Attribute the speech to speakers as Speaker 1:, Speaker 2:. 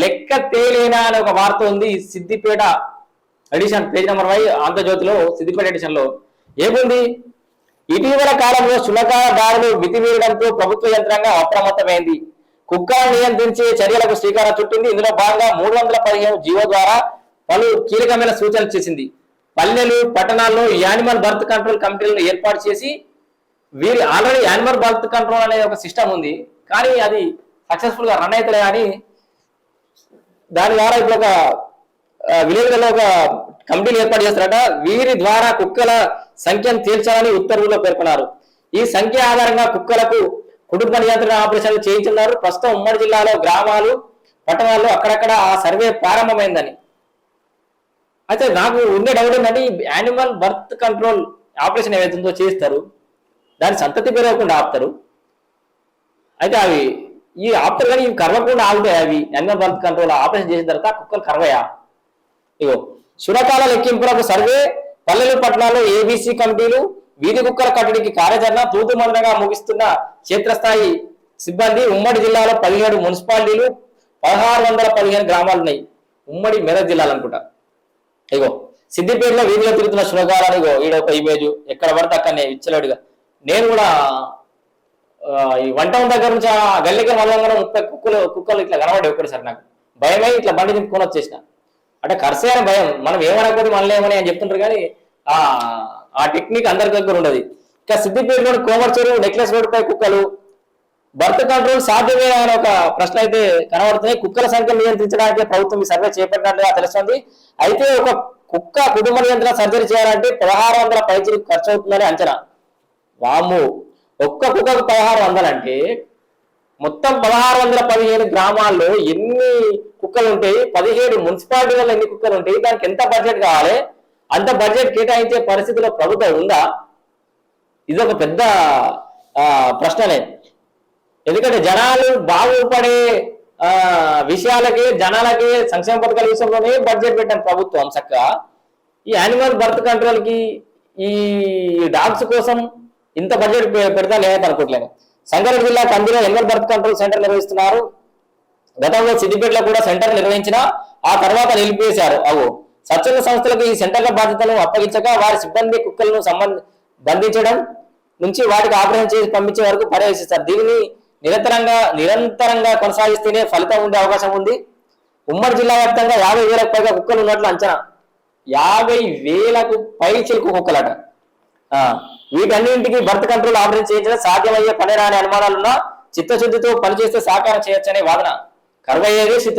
Speaker 1: లెక్క తేలేనా అనే ఒక వార్త ఉంది Siddipet edition page number five ఆంధ్రజ్యోతిలో సిద్దిపేట ఎడిషన్లో. ఏముంది? ఇటీవల కాలంలో శునకాల దాడులు మితిమీరడంతో ప్రభుత్వ యంత్రాంగం అప్రమత్తమైంది. కుక్కలను నియంత్రించే చర్యలకు శ్రీకారం చుట్టింది. ఇందులో భాగంగా మూడు వందల పదిహేను జీవో ద్వారా పలు కీలకమైన సూచనలు చేసింది. పల్లెలు పట్టణాల్లో యానిమల్ బర్త్ కంట్రోల్ కమిటీలను ఏర్పాటు చేసి వీరి ఆల్రెడీ యానిమల్ బర్త్ కంట్రోల్ అనే ఒక సిస్టమ్ ఉంది. కానీ అది సక్సెస్ఫుల్గా రన్ అవుతలే అని దాని ద్వారా ఇప్పుడు ఒక విలేజ్లలో ఒక కమిటీలు ఏర్పాటు చేస్తారట. వీరి ద్వారా కుక్కల సంఖ్యను తేల్చాలని ఉత్తర్వుల్లో పేర్కొన్నారు. ఈ సంఖ్య ఆధారంగా కుక్కలకు కుటుంబ నియంత్రణ ఆపరేషన్లు చేయించున్నారు. ప్రస్తుతం ఉమ్మడి జిల్లాలో గ్రామాలు పట్టణాల్లో అక్కడక్కడ ఆ సర్వే ప్రారంభమైందని. అయితే నాకు ఉండే డౌట్ ఏంటంటే ఈ యానిమల్ బర్త్ కంట్రోల్ ఆపరేషన్ ఏవైతుందో చేస్తారు దాని సంతతి పెరగకుండా ఆపుతారు. అయితే అవి ఈ ఆపుతారు కానీ ఇవి కరవకుండా ఆగుతాయి అవి. యానిమల్ బర్త్ కంట్రోల్ ఆపరేషన్ చేసిన తర్వాత కుక్కలు కరవయా ఇగో శుడకాల లెక్కింపులకు సర్వే పల్లెలు పట్టణాల్లో ఏబీసీ కమిటీలు వీధి కుక్కల కట్టడికి కార్యాచరణ తూతు మండలంగా ముగిస్తున్న క్షేత్రస్థాయి సిబ్బంది ఉమ్మడి జిల్లాలో పదిహేడు మున్సిపాలిటీలు పదహారు వందల పదిహేను గ్రామాలు ఉన్నాయి. ఉమ్మడి మెదక్ జిల్లాలు అనుకుంటా. ఇగో సిద్దిపేటలో వీధిలో తిరుగుతున్న శుడకాలనిగో ఇగో ఈడ ఒక ఇమేజ్ ఎక్కడ పడితే అక్కడనే ఇచ్చలేడుగా నేను కూడా ఈ ఈ వంట దగ్గర నుంచి ఆ గల్లీకి మళ్ళంగా ముప్పై కుక్కలు కుక్కలు ఇట్లా కనబడే ఒక్కసారి నాకు. భయమై ఇట్లా బండి తిప్పుకొని వచ్చేసిన. అంటే కర్సే అని భయం. మనం ఏమనకపోతే మళ్ళీ ఏమని అని చెప్తుంటారు కానీ ఆ ఆ టెక్నిక్ అందరి దగ్గర ఉండదు. ఇక సిద్దిపేటలోని కోమర్చూరు నెక్లెస్ రోడ్డుపై కుక్కలు. బర్త్ కంట్రోల్ సాధ్యమే అనే ఒక ప్రశ్న అయితే కనబడుతుంది. కుక్కల సంఖ్య నియంత్రించడానికి ప్రభుత్వం ఈ సర్వే చేపట్టినట్లుగా తెలుస్తుంది. అయితే ఒక కుక్క కుటుంబ నియంత్రణ సర్జరీ చేయాలంటే పదహారు వందల పైచీలకు ఖర్చు అవుతుందని అంచనా. వాము ఒక్క కుక్కకు పదహారు వందలు అంటే మొత్తం పదహారు వందల పదిహేను గ్రామాల్లో ఎన్ని కుక్కలు ఉంటాయి? పదిహేడు మున్సిపాలిటీలలో ఎన్ని కుక్కలు ఉంటాయి? దానికి ఎంత బడ్జెట్ కావాలి? అంత బడ్జెట్ కేటాయించే పరిస్థితిలో ప్రభుత్వం ఉందా? ఇది ఒక పెద్ద ప్రశ్ననే. ఎందుకంటే జనాలు బాగుపడే విషయాలకి జనాలకి సంక్షేమ పథకాల విషయంలోనే బడ్జెట్ పెట్టాను ప్రభుత్వం చక్కగా. ఈ యానిమల్ బర్త్ కంట్రోల్కి ఈ డాగ్స్ కోసం ఇంత బడ్జెట్ పెడతా లేదైతే అనుకోవట్లేదు సంగారెడ్డి జిల్లా కందిలో యానిమల్ బర్త్ కంట్రోల్ సెంటర్ నిర్వహిస్తున్నారు. గతంలో సిద్దిపేటలో కూడా సెంటర్ నిర్వహించిన ఆ తర్వాత నిలిపివేశారు అవు. స్వచ్ఛంద సంస్థలకు ఈ సెంటర్ల బాధ్యతలను అప్పగించగా వారి సిబ్బంది కుక్కలను సంబంధ బంధించడం నుంచి వాటికి ఆపరేషన్ చేసి పంపించే వరకు పర్యవేశిస్తారు. దీనిని నిరంతరంగా నిరంతరంగా కొనసాగిస్తేనే ఫలితం ఉండే అవకాశం ఉంది. ఉమ్మడి జిల్లా వ్యాప్తంగా యాభై వేలకు పైగా కుక్కలు ఉన్నట్లు అంచనా. యాభై వేలకు పై చిలుకు కుక్కలట. వీటన్నింటికి బర్త్ కంట్రోల్ ఆపరేషన్ చేయించడం సాధ్యమయ్యే పనేరా అనే అనుమానాలున్నా చిత్తశుద్ధితో పనిచేస్తే సాకారం చేయొచ్చనే వాదన. కరువయ్యేది చిత్త